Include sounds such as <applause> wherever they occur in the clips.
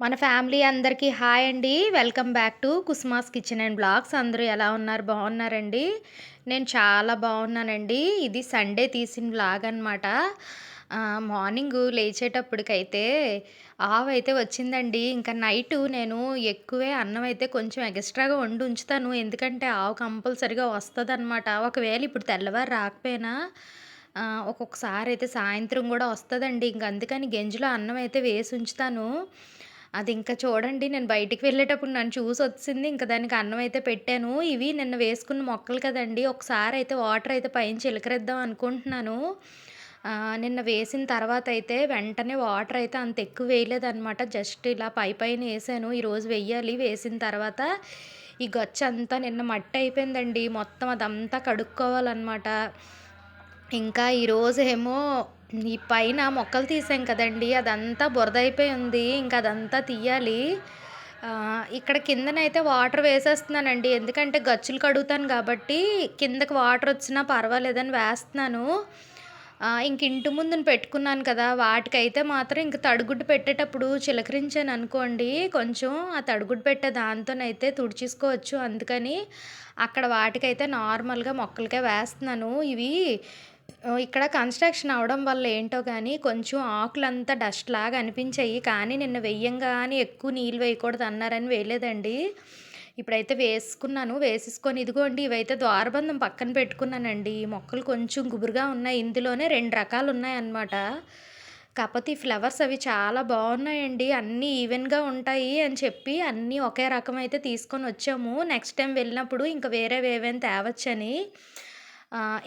మన ఫ్యామిలీ అందరికీ హాయ్ అండి. Welcome back to కుస్మాస్ kitchen and blogs. అందరూ ఎలా ఉన్నారు? బాగున్నారండి? నేను చాలా బాగున్నానండి. ఇది సండే తీసిన బ్లాగ్ అనమాట మార్నింగ్ లేచేటప్పటికైతే ఆవు అయితే వచ్చిందండి. ఇంకా నైట్ నేను ఎక్కువే అన్నం అయితే కొంచెం ఎక్స్ట్రాగా వండి ఉంచుతాను. ఎందుకంటే ఆవు కంపల్సరిగా వస్తుంది అనమాట ఒకవేళ ఇప్పుడు తెల్లవారు రాకపోయినా ఒక్కొక్కసారి అయితే సాయంత్రం కూడా వస్తుందండి. ఇంక అందుకని గెంజిలో అన్నం అయితే వేసి ఉంచుతాను. అది ఇంకా చూడండి నేను బయటికి వెళ్ళేటప్పుడు నన్ను చూసి వచ్చింది. ఇంకా దానికి అన్నం అయితే పెట్టాను. ఇవి నిన్న వేసుకున్న మొక్కలు కదండి. ఒకసారి అయితే వాటర్ అయితే పైన చిలకరిద్దాం అనుకుంటున్నాను. నిన్న వేసిన తర్వాత అయితే వెంటనే వాటర్ అయితే అంత ఎక్కువ వేయలేదనమాట జస్ట్ ఇలా పై పైన వేసాను. ఈరోజు వెయ్యాలి వేసిన తర్వాత ఈ గచ్చు అంతా నిన్న మట్టి అయిపోయిందండి. మొత్తం అదంతా కడుక్కోవాలన్నమాట. ఇంకా ఈరోజు ఏమో ఈ పైన మొక్కలు తీసాం కదండీ! అదంతా బురద అయిపోయి ఉంది. ఇంక అదంతా తీయాలి. ఇక్కడ కిందనైతే వాటర్ వేసేస్తున్నానండి. ఎందుకంటే గచ్చులు కడుగుతాను కాబట్టి కిందకి వాటర్ వచ్చినా పర్వాలేదని వేస్తున్నాను. ఇంక ఇంటి ముందుని పెట్టుకున్నాను కదా! వాటికైతే మాత్రం ఇంక తడిగుడ్డు పెట్టేటప్పుడు చిలకరించాను అనుకోండి కొంచెం ఆ తడిగుడ్డు పెట్టే దాంతోనైతే తుడిచేసుకోవచ్చు. అందుకని అక్కడ వాటికైతే నార్మల్‌గా మొక్కలకే వేస్తున్నాను. ఇవి ఇక్కడ కన్‌స్ట్రక్షన్ అవడం వల్ల ఏంటో కానీ కొంచెం ఆకులంతా డస్ట్ లాగా అనిపించాయి. కానీ నిన్న వెయ్యంగానే ఎక్కువ నీళ్ళు వేయకూడదు అన్నారని వేయలేదండి. ఇప్పుడైతే వేసుకున్నాను. వేసేసుకొని ఇదిగోండి ఇవైతే ద్వారబంధం పక్కన పెట్టుకున్నానండి. ఈ మొక్కలు కొంచెం గుబురుగా ఉన్నాయి. ఇందులోనే రెండు రకాలు ఉన్నాయన్నమాట. కాకపోతే ఈ ఫ్లవర్స్ అవి చాలా బాగున్నాయండి. అన్నీ ఈవెన్‌గా ఉంటాయి అని చెప్పి అన్నీ ఒకే రకం అయితే తీసుకొని వచ్చాము. నెక్స్ట్ టైం వెళ్ళినప్పుడు ఇంకా వేరేవి ఏవైనా తేవచ్చని.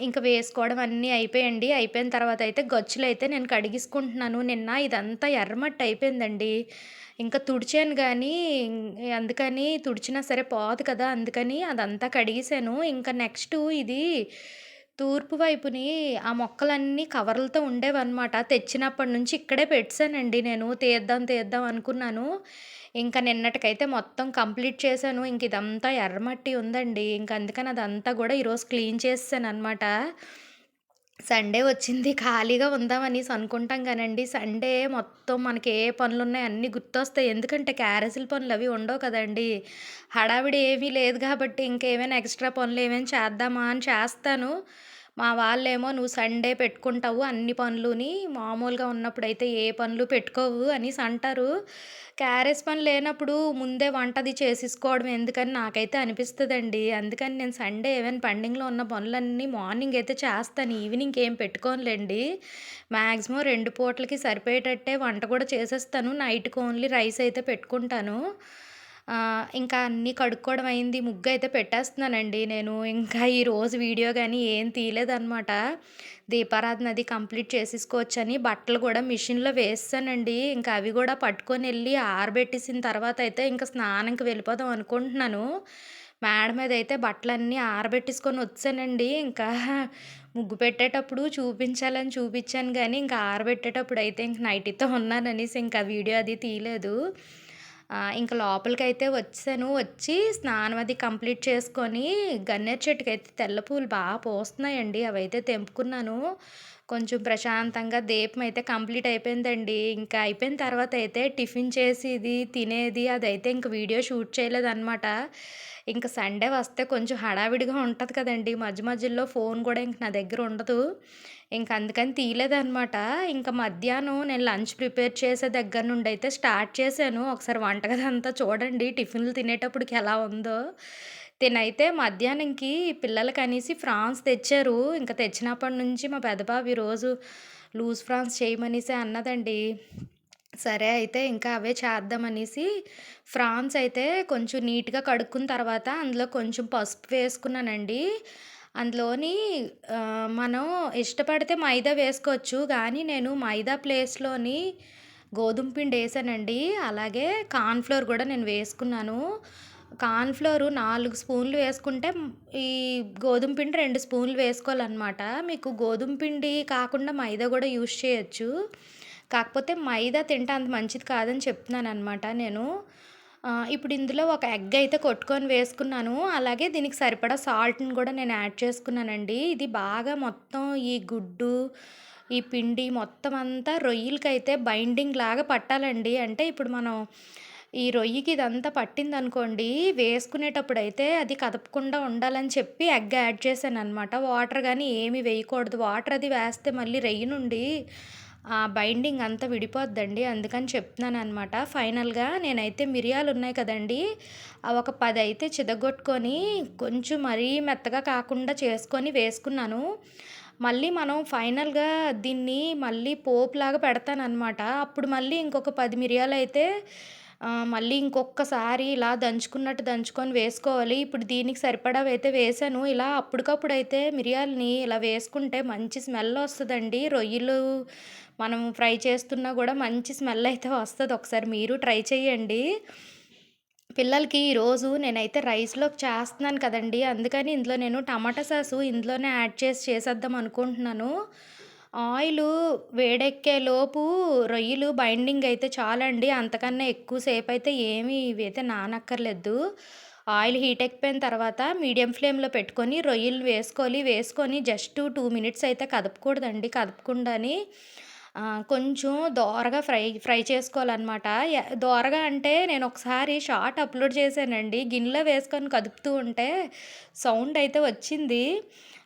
ఇంకా వేసుకోవడం అన్నీ అయిపోయండి అయిపోయిన తర్వాత అయితే గచ్చులు అయితే నేను కడిగేసుకుంటున్నాను. నిన్న ఇదంతా ఎర్రమట్టి అయిపోయిందండి. ఇంకా తుడిచాను కానీ అందుకని తుడిచినా సరే పోదు కదా! అందుకని అదంతా కడిగేసాను. ఇంకా నెక్స్ట్ ఇది తూర్పు వైపుని ఆ మొక్కలన్నీ కవర్లతో ఉండేవన్నమాట. తెచ్చినప్పటి నుంచి ఇక్కడే పెట్టేసానండి నేను. తీద్దాం, తీద్దాం అనుకున్నాను. ఇంకా నిన్నటికైతే మొత్తం కంప్లీట్ చేశాను. ఇంక ఇదంతా ఎర్రమట్టి ఉందండి. ఇంక అందుకని అదంతా కూడా ఈరోజు క్లీన్ చేసేసాననమాట. సండే వచ్చింది ఖాళీగా ఉందామనేసి అనుకుంటాం కానండి, సండే మొత్తం మనకి ఏ పనులు ఉన్నాయి అన్నీ గుర్తొస్తాయి. ఎందుకంటే క్యారేజీల పనులు అవి ఉండవు కదండీ! హడావిడి ఏమీ లేదు కాబట్టి ఇంకేమైనా ఎక్స్‌ట్రా పనులు ఏమైనా చేద్దామా అని చేస్తాను. మా వాళ్ళేమో "నువ్వు సండే పెట్టుకుంటావు అన్ని పనులుని. మామూలుగా ఉన్నప్పుడైతే ఏ పనులు పెట్టుకోవు" అనేసి అంటారు. క్యారేజ్ పని లేనప్పుడు ముందే వంటది చేసేసుకోవడం ఎందుకని నాకైతే అనిపిస్తుందండి అందుకని నేను సండే ఏమైనా పెండింగ్‌లో ఉన్న పనులన్నీ మార్నింగ్ అయితే చేస్తాను. ఈవినింగ్ ఏం పెట్టుకోనులేండి. మ్యాక్సిమం రెండు పూటలకి సరిపోయేటట్టే వంట కూడా చేసేస్తాను. నైట్‌కి ఓన్లీ రైస్ అయితే పెట్టుకుంటాను. ఇంకా అన్నీ కడుక్కోవడం అయింది. ముగ్గు అయితే పెట్టేస్తున్నానండి నేను. ఇంకా ఈరోజు వీడియో కానీ ఏం తీయలేదనమాట. దీపారాధన అది కంప్లీట్ చేసేసుకోవచ్చని బట్టలు కూడా మిషన్‌లో వేస్తానండి ఇంకా అవి కూడా పట్టుకొని వెళ్ళి ఆరబెట్టేసిన తర్వాత అయితే ఇంకా స్నానంకి వెళ్ళిపోదాం అనుకుంటున్నాను. మేడ మీద అయితే బట్టలన్నీ ఆరబెట్టేసుకొని వచ్చానండి. ఇంకా ముగ్గు పెట్టేటప్పుడు చూపించాలని చూపించాను కానీ ఇంకా ఆరబెట్టేటప్పుడు అయితే ఇంక నైటీతో ఉన్నాననేసి ఇంకా వీడియో అది తీయలేదు. ఇంక లోపలికైతే వచ్చాను. వచ్చి స్నానం అది కంప్లీట్ చేసుకొని గన్నేరు చెట్టుకైతే తెల్ల పూలు బాగా పూస్తున్నాయండి. అవైతే తెంపుకున్నాను. కొంచెం ప్రశాంతంగా దీపం అయితే కంప్లీట్ అయిపోయిందండి. ఇంకా అయిపోయిన తర్వాత అయితే టిఫిన్ చేసేది, తినేది అదైతే ఇంక వీడియో షూట్ చేయలేదన్నమాట ఇంక సండే వస్తే కొంచెం హడావిడిగా ఉంటుంది కదండి మధ్య మధ్యలో ఫోన్ కూడా ఇంక నా దగ్గర ఉండదు. ఇంక అందుకని తీయలేదనమాట. ఇంకా మధ్యాహ్నం నేను లంచ్ ప్రిపేర్ చేసే దగ్గర నుండి అయితే స్టార్ట్ చేశాను. ఒకసారి వంటగది అంతా చూడండి టిఫిన్‌లు తినేటప్పటికి ఎలా ఉందో. తినైతే మధ్యాహ్నంకి పిల్లలకనేసి ఫ్రాన్స్ తెచ్చారు. ఇంక తెచ్చినప్పటి నుంచి మా పెద్దబాబు ఈరోజు లూజ్ ఫ్రాన్స్ చేయమనేసి అన్నదండి. సరే అయితే ఇంకా అవే చేద్దామనేసి ఫ్రాన్స్ అయితే కొంచెం నీట్‌గా కడుక్కున్న తర్వాత అందులో కొంచెం పసుపు వేసుకున్నానండి. అందులోని మనం ఇష్టపడితే మైదా వేసుకోవచ్చు. కానీ నేను మైదా ప్లేస్‌లోని గోధుమ పిండి వేసానండి. అలాగే కార్న్‌ఫ్లోర్ కూడా నేను వేసుకున్నాను. కార్న్‌ఫ్లోరు నాలుగు స్పూన్లు వేసుకుంటే ఈ గోధుమ పిండి రెండు స్పూన్లు వేసుకోవాలన్నమాట మీకు గోధుమ పిండి కాకుండా మైదా కూడా యూజ్ చేయొచ్చు. కాకపోతే మైదా తింటే అంత మంచిది కాదని చెప్తున్నాను అనమాట నేను. ఇప్పుడు ఇందులో ఒక ఎగ్ అయితే కొట్టుకొని వేసుకున్నాను. అలాగే దీనికి సరిపడా సాల్ట్‌ని కూడా నేను యాడ్ చేసుకున్నానండి. ఇది బాగా మొత్తం ఈ గుడ్డు ఈ పిండి మొత్తం అంతా రొయ్యలకైతే బైండింగ్ లాగా పట్టాలండి. అంటే ఇప్పుడు మనం ఈ రొయ్యకి ఇదంతా పట్టిందనుకోండి, అయితే అది కదపకుండా ఉండాలని చెప్పి ఎగ్ యాడ్ చేశాననమాట. వాటర్ కానీ ఏమి వేయకూడదు. వాటర్ అది వేస్తే మళ్ళీ రొయ్య నుండి బైండింగ్ అంతా విడిపోద్దండి. అందుకని చెప్తున్నాను అనమాట ఫైనల్‌గా నేనైతే మిరియాలున్నాయి కదండీ! అవి ఒక పది అయితే చిదగొట్టుకొని కొంచెం మరీ మెత్తగా కాకుండా చేసుకొని వేసుకున్నాను. మళ్ళీ మనం ఫైనల్‌గా దీన్ని మళ్ళీ పోపులాగా పెడతానమాట అప్పుడు మళ్ళీ ఇంకొక పది మిరియాలు అయితే మళ్ళీ ఇంకొకసారి ఇలా దంచుకున్నట్టు దంచుకొని వేసుకోవాలి. ఇప్పుడు దీనికి సరిపడా అయితే వేసాను ఇలా అప్పటికప్పుడు అయితే మిరియాలని ఇలా వేసుకుంటే మంచి స్మెల్ వస్తుందండి రొయ్యలు మనం ఫ్రై చేస్తున్నా కూడా మంచి స్మెల్ అయితే వస్తుంది ఒకసారి మీరు ట్రై చేయండి. పిల్లలకి ఈరోజు నేనైతే రైస్‌లోకి చేస్తున్నాను కదండి అందుకని ఇందులో నేను టమాటా సాసు ఇందులోనే యాడ్ చేసి చేసేద్దాం అనుకుంటున్నాను. ఆయిలు వేడెక్కేలోపు రొయ్యలు బైండింగ్ అయితే చాలండి. అంతకన్నా ఎక్కువ అయితే ఏమి ఇవైతే నానక్కర్లేదు. ఆయిల్ హీట్ ఎక్కిపోయిన తర్వాత మీడియం ఫ్లేమ్‌లో పెట్టుకొని రొయ్యలు వేసుకోవాలి. వేసుకొని జస్ట్ టూ మినిట్స్ అయితే కదపకూడదండి. కదపకుండాని కొంచెం దోరగా ఫ్రై ఫ్రై చేసుకోవాలనమాట. దోరగా అంటే నేను ఒకసారి షార్ట్ అప్‌లోడ్ చేశానండి. గిన్నెలో వేసుకొని కదుపుతూ ఉంటే సౌండ్ అయితే వచ్చింది.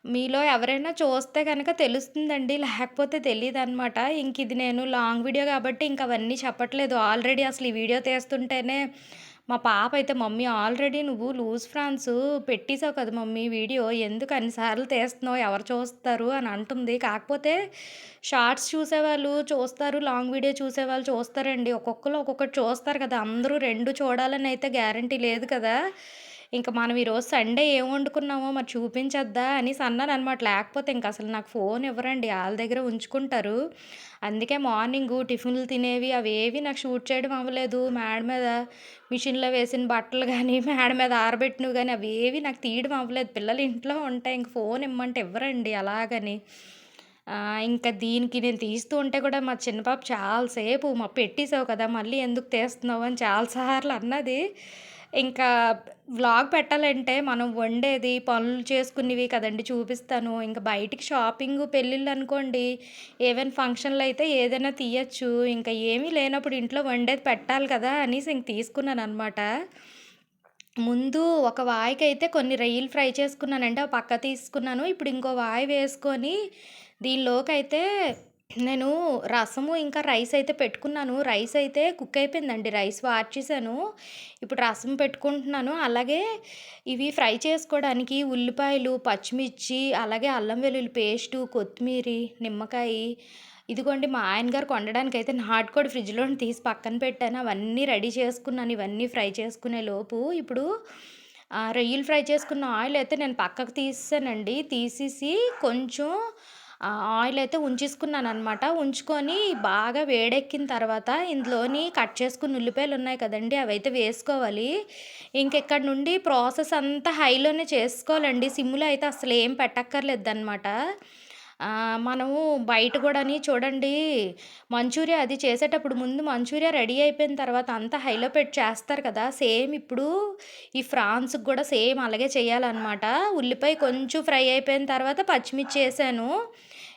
మీలో ఎవరైనా చూస్తే కనుక తెలుస్తుందండి. లేకపోతే తెలియదు అన్నమాట ఇంక ఇది నేను లాంగ్ వీడియో కాబట్టి ఇంక అవన్నీ చెప్పట్లేదు. ఆల్రెడీ అసలు ఈ వీడియో తీస్తుంటేనే మా పాప అయితే "మమ్మీ ఆల్రెడీ నువ్వు లూజ్ ఫ్రాన్స్ పెట్టేసావు కదా మమ్మీ వీడియో. ఎందుకు అన్నిసార్లు తీస్తున్నావు? ఎవరు చూస్తారు?" అని అంటుంది. కాకపోతే షార్ట్స్ చూసేవాళ్ళు చూస్తారు. లాంగ్ వీడియో చూసేవాళ్ళు చూస్తారండి. ఒక్కొక్కరు ఒక్కొక్కటి చూస్తారు కదా! అందరూ రెండు చూడాలని అయితే గ్యారంటీ లేదు కదా! ఇంక మనం ఈరోజు సండే ఏం వండుకున్నామో మరి చూపించొద్దా అనేసి అన్నాననమాట. లేకపోతే ఇంక అసలు నాకు ఫోన్ ఇవ్వరండి. వాళ్ళ దగ్గర ఉంచుకుంటారు. అందుకే మార్నింగు టిఫిన్‌లు తినేవి అవేవి నాకు షూట్ చేయడం అవ్వలేదు. మేడ మీద మిషన్‌లో వేసిన బట్టలు కానీ <laughs> మేడ మీద ఆరబెట్టినవి గానీ అవేవి నాకు తీయడం అవ్వలేదు. పిల్లలు ఇంట్లో ఉంటాయి ఇంక ఫోన్ ఇమ్మంటే ఇవ్వరండి అలాగని. ఇంకా దీనికి నేను తీస్తూ ఉంటే కూడా మా చిన్న పాప "మా పెట్టేసావు కదా! మళ్ళీ ఎందుకు తీస్తున్నావు" అని చాలా సార్లు అన్నది. ఇంకా వ్లాగ్ పెట్టాలంటే మనం వండేది, పనులు చేసుకునేవి కదండీ చూపిస్తాను. ఇంకా బయటికి షాపింగ్ పెళ్ళిళ్ళు అనుకోండి ఏవైనా ఫంక్షన్‌లయితే ఏదైనా తీయచ్చు ఇంకా ఏమీ లేనప్పుడు ఇంట్లో వండేది పెట్టాలి కదా! అనేసి ఇంక తీసుకున్నాననమాట. ముందు ఒక వాయికైతే కొన్ని రొయ్యలు ఫ్రై చేసుకున్నానండి. అవి పక్క తీసుకున్నాను. ఇప్పుడు ఇంకో వాయి వేసుకొని దీనిలోకి అయితే నేను రసము, ఇంకా రైస్ అయితే పెట్టుకున్నాను. రైస్ అయితే కుక్ అయిపోయిందండి. రైస్ వార్చేసాను. ఇప్పుడు రసం పెట్టుకుంటున్నాను. అలాగే ఇవి ఫ్రై చేసుకోవడానికి ఉల్లిపాయలు, పచ్చిమిర్చి, అలాగే అల్లం వెల్లుల్లి పేస్టు, కొత్తిమీరి, నిమ్మకాయి ఇదిగోండి మా ఆయన గారు కొండడానికి అయితే నాటుకోడి ఫ్రిడ్జ్లో తీసి పక్కన పెట్టాను. అవన్నీ రెడీ చేసుకున్నాను. ఇవన్నీ ఫ్రై చేసుకునే లోపు ఇప్పుడు రొయ్యలు ఫ్రై చేసుకున్న ఆయిల్ అయితే నేను పక్కకు తీసేసానండి. తీసేసి కొంచెం ఆయిల్ అయితే ఉంచేసుకున్నాను అనమాట ఉంచుకొని బాగా వేడెక్కిన తర్వాత ఇందులోని కట్ చేసుకున్న ఉల్లిపాయలు ఉన్నాయి కదండి అవి అయితే వేసుకోవాలి. ఇంకెక్కడి నుండి ప్రాసెస్ అంతా హైలోనే చేసుకోవాలండి. సిమ్‌లో అయితే అసలేం పెట్టక్కర్లేదు అనమాట మనము బయట కూడాని చూడండి మంచూరియా అది చేసేటప్పుడు ముందు మంచూరియా రెడీ అయిపోయిన తర్వాత అంతా హైలో పెట్టి చేస్తారు కదా! సేమ్ ఇప్పుడు ఈ ఫ్రాన్స్‌కి కూడా సేమ్ అలాగే చేయాలన్నమాట. ఉల్లిపాయ కొంచెం ఫ్రై అయిపోయిన తర్వాత పచ్చిమిర్చి వేసాను.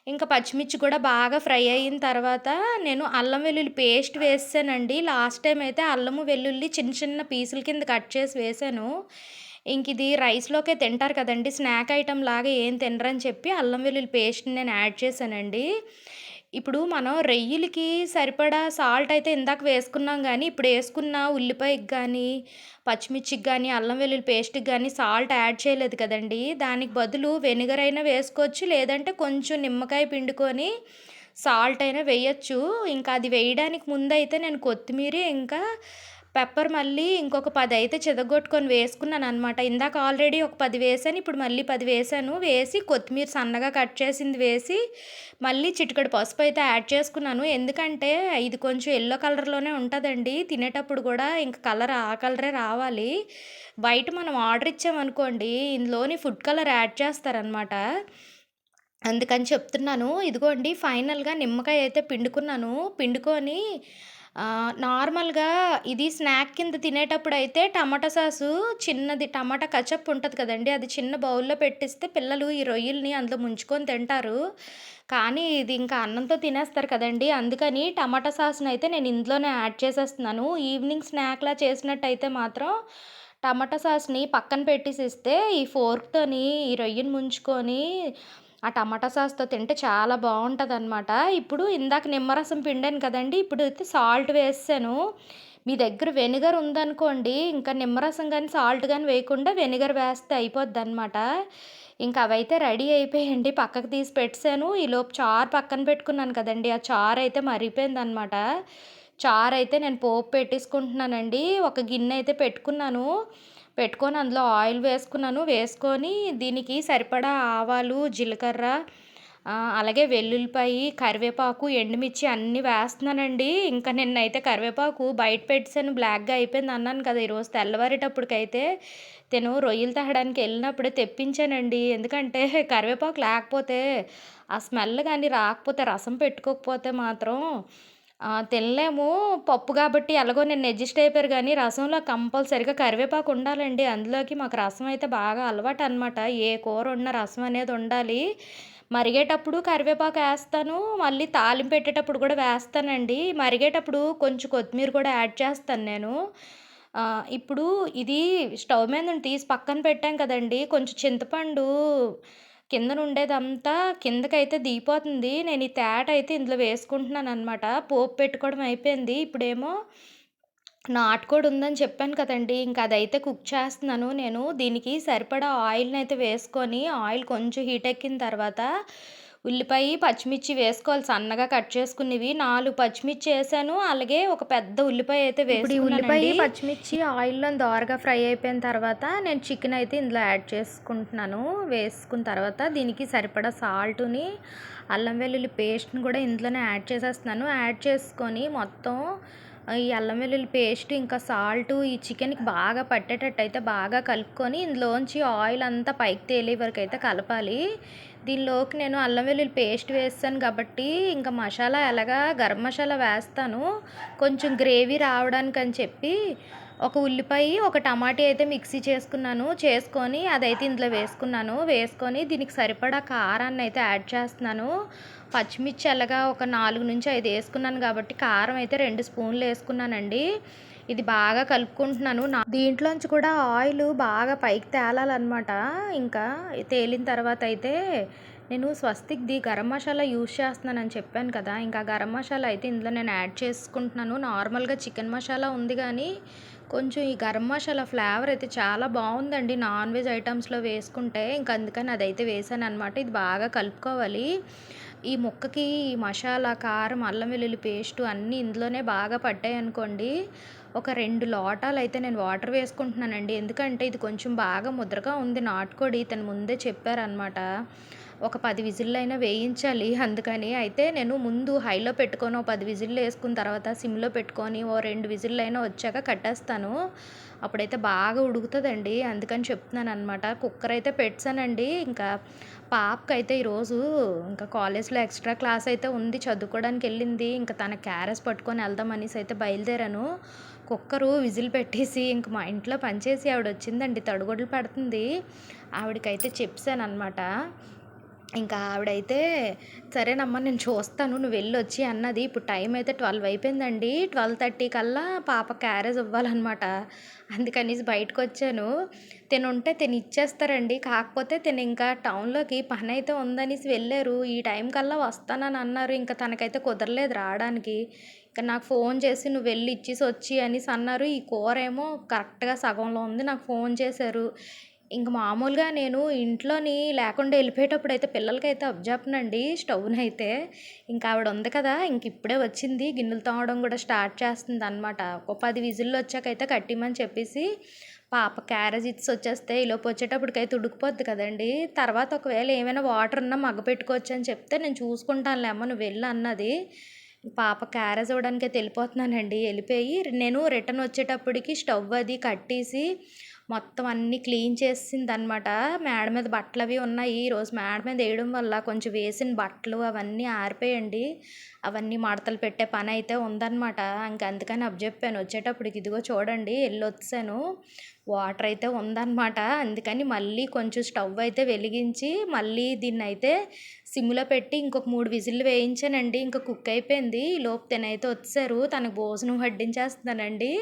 ఇంకా పచ్చిమిర్చి కూడా బాగా ఫ్రై అయిన తర్వాత నేను అల్లం వెల్లుల్లి పేస్ట్ వేసానండి. లాస్ట్ టైం అయితే అల్లము, వెల్లుల్లి చిన్న చిన్న పీసుల కింద కట్ చేసి వేసాను. ఇంక ఇది రైస్‌లోకే తింటారు కదండి స్నాక్ ఐటెం లాగా ఏం తినరని చెప్పి అల్లం వెల్లుల్లి పేస్ట్‌ని నేను యాడ్ చేశానండి. ఇప్పుడు మనం రొయ్యలకి సరిపడా సాల్ట్ అయితే ఇందాక వేసుకున్నాం కానీ ఇప్పుడు వేసుకున్న ఉల్లిపాయకి కానీ పచ్చిమిర్చికి కానీ అల్లం వెల్లుల్లి పేస్ట్‌కి కానీ సాల్ట్ యాడ్ చేయలేదు కదండి దానికి బదులు వెనిగర్ అయినా వేసుకోవచ్చు. లేదంటే కొంచెం నిమ్మకాయ పిండుకొని సాల్ట్ అయినా వేయొచ్చు. ఇంకా అది వేయడానికి ముందయితే నేను కొత్తిమీర ఇంకా పెప్పర్ మళ్ళీ ఇంకొక పది అయితే చిదగొట్టుకొని వేసుకున్నాను అనమాట ఇందాక ఆల్రెడీ ఒక పది వేసాను ఇప్పుడు మళ్ళీ పది వేసాను వేసి కొత్తిమీర సన్నగా కట్ చేసింది వేసి, మళ్ళీ చిటికెడు పసుపు అయితే యాడ్ చేసుకున్నాను. ఎందుకంటే ఇది కొంచెం ఎల్లో కలర్‌లోనే ఉంటుందండి తినేటప్పుడు కూడా ఇంకా కలర్ ఆ కలరే రావాలి. బయట మనం ఆర్డర్ ఇచ్చామనుకోండి ఇందులోని ఫుడ్ కలర్ యాడ్ చేస్తారనమాట. అందుకని చెప్తున్నాను. ఇదిగోండి ఫైనల్‌గా నిమ్మకాయ అయితే పిండుకున్నాను. పిండుకొని నార్మల్‌గా ఇది స్నాక్ కింద తినేటప్పుడు అయితే టమాటా సాసు చిన్నది టమాటా కచప్ ఉంటుంది కదండి అది చిన్న బౌల్‌లో పెట్టిస్తే పిల్లలు ఈ రొయ్యల్ని అందులో ముంచుకొని తింటారు. కానీ ఇది ఇంకా అన్నంతో తినేస్తారు కదండీ! అందుకని టమాటా సాస్ని అయితే నేను ఇందులోనే యాడ్ చేసేస్తున్నాను. ఈవినింగ్ స్నాక్‌లా చేసినట్టయితే మాత్రం టమాటా సాస్‌ని పక్కన పెట్టేసిస్తే ఈ ఫోర్క్‌తోని ఈ రొయ్యను ముంచుకొని ఆ టమాటా సాస్‌తో తింటే చాలా బావుంటదనమాట. ఇప్పుడు ఇందాక నిమ్మరసం పిండాను కదండీ! అయితే సాల్ట్ వేసాను మీ దగ్గర వెనిగర్ ఉందనుకోండి, ఇంకా నిమ్మరసం కానీ సాల్ట్ కానీ వేయకుండా వెనిగర్ వేస్తే అయిపోద్దనమాట. ఇంకా అవైతే రెడీ అయిపోయండి పక్కకు తీసి పెట్టాను ఈలోపు చారు పక్కన పెట్టుకున్నాను కదండీ! ఆ చారైతే చారు అయితే నేను పోపు పెట్టేసుకుంటున్నానండి. ఒక గిన్నె అయితే పెట్టుకున్నాను. పెట్టుకొని అందులో ఆయిల్ వేసుకున్నాను. వేసుకొని దీనికి సరిపడా ఆవాలు, జీలకర్ర అలాగే వెల్లుల్లిపాయి, కరివేపాకు, ఎండుమిర్చి అన్నీ వేస్తున్నానండి. ఇంకా నిన్నైతే కరివేపాకు బయట పెట్టేసాను బ్లాక్‌గా అయిపోయింది అన్నాను కదా! ఈరోజు తెల్లవారేటప్పటికైతే తిను రొయ్యలు తేడానికి వెళ్ళినప్పుడే తెప్పించానండి. ఎందుకంటే కరివేపాకు లేకపోతే ఆ స్మెల్ కానీ రాకపోతే రసం పెట్టుకోకపోతే మాత్రం తినలేము. పప్పు కాబట్టి ఎలాగో నేను అడ్జస్ట్ అయిపోయారు కానీ రసంలో కంపల్సరిగా కరివేపాకు ఉండాలండి. అందులోకి మాకు రసం అయితే బాగా అలవాటు అనమాట ఏ కూర ఉన్న రసం అనేది ఉండాలి. మరిగేటప్పుడు కరివేపాకు వేస్తాను మళ్ళీ తాలింపు పెట్టేటప్పుడు కూడా వేస్తానండి. మరిగేటప్పుడు కొంచెం కొత్తిమీర కూడా యాడ్ చేస్తాను నేను. ఇప్పుడు ఇది స్టవ్ మీద తీసి పక్కన పెట్టాం కదండీ! కొంచెం చింతపండు కిందనుండేదంతా కిందకైతే దిగిపోతుంది. నేను ఈ తేటైతే ఇందులో వేసుకుంటున్నాను అనమాట పోపు పెట్టుకోవడం అయిపోయింది. ఇప్పుడేమో నాటుకోడి ఉందని చెప్పాను కదండీ! ఇంక అదైతే కుక్ చేస్తున్నాను నేను. దీనికి సరిపడా ఆయిల్ని అయితే వేసుకొని, ఆయిల్ కొంచెం హీట్ ఎక్కిన తర్వాత ఉల్లిపాయి, పచ్చిమిర్చి వేసుకోవాలి సన్నగా కట్ చేసుకున్నవి. 4 పచ్చిమిర్చి ఏసాను. అలాగే ఒక పెద్ద ఉల్లిపాయ అయితే ఈ ఉల్లిపాయ. పచ్చిమిర్చి ఆయిల్‌లో దోరగా ఫ్రై అయిపోయిన తర్వాత నేను చికెన్ అయితే ఇందులో యాడ్ చేసుకుంటున్నాను. వేసుకున్న తర్వాత దీనికి సరిపడా సాల్టుని, అల్లం వెల్లుల్లి పేస్ట్‌ని కూడా ఇందులోనే యాడ్ చేసేస్తున్నాను. యాడ్ చేసుకొని మొత్తం ఈ అల్లం వెల్లుల్లి పేస్ట్ ఇంకా సాల్టు ఈ చికెన్‌కి బాగా పట్టేటట్టయితే బాగా కలుపుకొని ఇందులోంచి ఆయిల్ అంతా పైకి తేలే వరకైతే కలపాలి. దీనిలోకి నేను అల్లం వెల్లుల్లి పేస్ట్ వేసాను కాబట్టి ఇంకా మసాలా ఎలాగా గరం మసాలా వేస్తాను. కొంచెం గ్రేవీ రావడానికి అని చెప్పి ఒక ఉల్లిపాయ, ఒక టమాటా అయితే మిక్సీ చేసుకున్నాను. చేసుకొని అదైతే ఇందులో వేసుకున్నాను. వేసుకొని దీనికి సరిపడా కారాన్నయితే యాడ్ చేస్తున్నాను. పచ్చిమిర్చి ఎలాగా ఒక నాలుగు నుంచి ఐదు వేసుకున్నాను కాబట్టి కారం అయితే రెండు స్పూన్లు వేసుకున్నానండి ఇది బాగా కలుపుకుంటున్నాను. నా దీంట్లోంచి కూడా ఆయిల్ బాగా పైకి తేలాలన్నమాట ఇంకా తేలిన తర్వాత అయితే నేను స్వస్తిక్‌ది గరం మసాలా యూజ్ చేస్తున్నానని చెప్పాను కదా! ఇంకా గరం మసాలా అయితే ఇందులో నేను యాడ్ చేసుకుంటున్నాను. నార్మల్‌గా చికెన్ మసాలా ఉంది కానీ కొంచెం ఈ గరం మసాలా ఫ్లేవర్ అయితే చాలా బాగుందండి నాన్ వెజ్ ఐటమ్స్‌లో వేసుకుంటే. ఇంక అందుకని అదైతే వేసాననమాట. ఇది బాగా కలుపుకోవాలి. ఈ ముక్కకి ఈ మసాలా, కారం, అల్లం వెల్లుల్లి పేస్టు అన్నీ ఇందులోనే బాగా పట్టాయనుకోండి, ఒక రెండు లోటాలు అయితే నేను వాటర్ వేసుకుంటున్నానండి. ఎందుకంటే ఇది కొంచెం బాగా ముద్రగా ఉంది నాటుకోడి. తను ముందే చెప్పారనమాట. ఒక పది విజిల్లైనా వేయించాలి అందుకని. అయితే నేను ముందు హైలో పెట్టుకొని ఓ పది విజిల్లు వేసుకున్న తర్వాత సిమ్‌లో పెట్టుకొని ఓ రెండు విజిల్లైనా వచ్చాక కట్టేస్తాను. అప్పుడైతే బాగా ఉడుకుతుందండి అందుకని చెప్తున్నాను అనమాట కుక్కర్ అయితే పెట్టానండి ఇంకా పాపకైతే ఈరోజు ఇంకా కాలేజ్‌లో ఎక్స్‌ట్రా క్లాస్ అయితే ఉంది. చదువుకోవడానికెళ్ళింది. ఇంకా తన క్యారెస్ పట్టుకొని వెళ్దాం అనేసి అయితే బయలుదేరాను. కుక్కరు విజిల్ పెట్టేసి ఇంక మా ఇంట్లో పనిచేసి ఆవిడొచ్చిందండి. తడిగుడ్లు పెడుతుంది. ఆవిడకైతే చెప్పేసాననమాట. ఇంకా ఆవిడైతే సరేనమ్మా నేను చూస్తాను నువ్వు వెళ్ళొచ్చి అన్నది. ఇప్పుడు టైం అయితే 12 అయిపోయిందండి. 12:30 కల్లా పాప క్యారేజ్ ఇవ్వాలన్నమాట అందుకనేసి బయటకొచ్చాను. తినుంటే తిని ఇచ్చేస్తారండి. కాకపోతే తిను ఇంకా టౌన్‌లోకి అయితే ఉందనేసి వెళ్ళారు. ఈ టైం కల్లా వస్తానని అన్నారు. ఇంకా తనకైతే కుదరలేదు రావడానికి. ఇక నాకు ఫోన్ చేసి "నువ్వు వెళ్ళి ఇచ్చేసి వచ్చి" అనేసి అన్నారు. ఈ కూర ఏమో కరెక్ట్‌గా సగంలో ఉంది. నాకు ఫోన్ చేశారు. ఇంక మామూలుగా నేను ఇంట్లోని లేకుండా వెళ్ళిపోయేటప్పుడు అయితే పిల్లలకైతే అబ్జర్ప్నండి స్టవ్ని అయితే ఇంక ఆవిడ ఉంది కదా! ఇంక ఇప్పుడే వచ్చింది. గిన్నెలు తోమడం కూడా స్టార్ట్ చేస్తుంది అనమాట ఒక పది 10 విజిల్లొచ్చాకైతే కట్టిమని చెప్పేసి పాప క్యారేజ్ వచ్చేస్తే ఈలోపు వచ్చేటప్పటికైతే ఉడికిపోద్ది కదండి తర్వాత ఒకవేళ ఏమైనా వాటర్ ఉన్నా మగ్గ పెట్టుకోవచ్చు అని చెప్తే నేను చూసుకుంటానులే అమ్మ నువ్వు వెళ్ళు అన్నది. పాప క్యారేజ్ ఇవ్వడానికైతే వెళ్ళిపోతున్నానండి. వెళ్ళిపోయి నేను రిటర్న్ వచ్చేటప్పటికి స్టవ్ అది కట్టేసి మొత్తం అన్నీ క్లీన్ చేసింది అనమాట మేడ మీద బట్టలు అవి ఉన్నాయి. ఈరోజు మేడ మీద వేయడం వల్ల కొంచెం వేసిన బట్టలు అవన్నీ ఆరిపోయండి. అవన్నీ మడతలు పెట్టే పని అయితే ఉందన్నమాట. ఇంక అందుకని అప్పచెప్పాను వచ్చేటప్పటికి ఇదిగో చూడండి వెళ్ళి వచ్చాను వాటర్ అయితే ఉందన్నమాట. అందుకని మళ్ళీ కొంచెం స్టవ్ అయితే వెలిగించి మళ్ళీ దీన్ని అయితే సిమ్లో పెట్టి ఇంకొక మూడు విజిల్లు వేయించానండి. ఇంకా కుక్ అయిపోయింది. ఈ లోపు తినైతే వచ్చారు. తనకు భోజనం వడ్డించేస్తున్నానండి.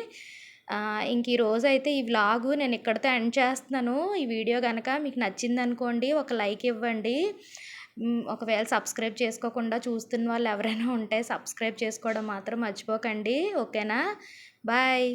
ఇంక ఈరోజైతే అయితే ఈ వ్లాగు నేను ఇక్కడితో ఎండ్ చేస్తున్నాను. ఈ వీడియో కనుక మీకు నచ్చింది అనుకోండి ఒక లైక్ ఇవ్వండి. ఒకవేళ సబ్స్క్రైబ్ చేసుకోకుండా చూస్తున్న వాళ్ళు ఎవరైనా ఉంటే సబ్స్క్రైబ్ చేసుకోవడం మాత్రం మర్చిపోకండి. ఓకేనా? బాయ్.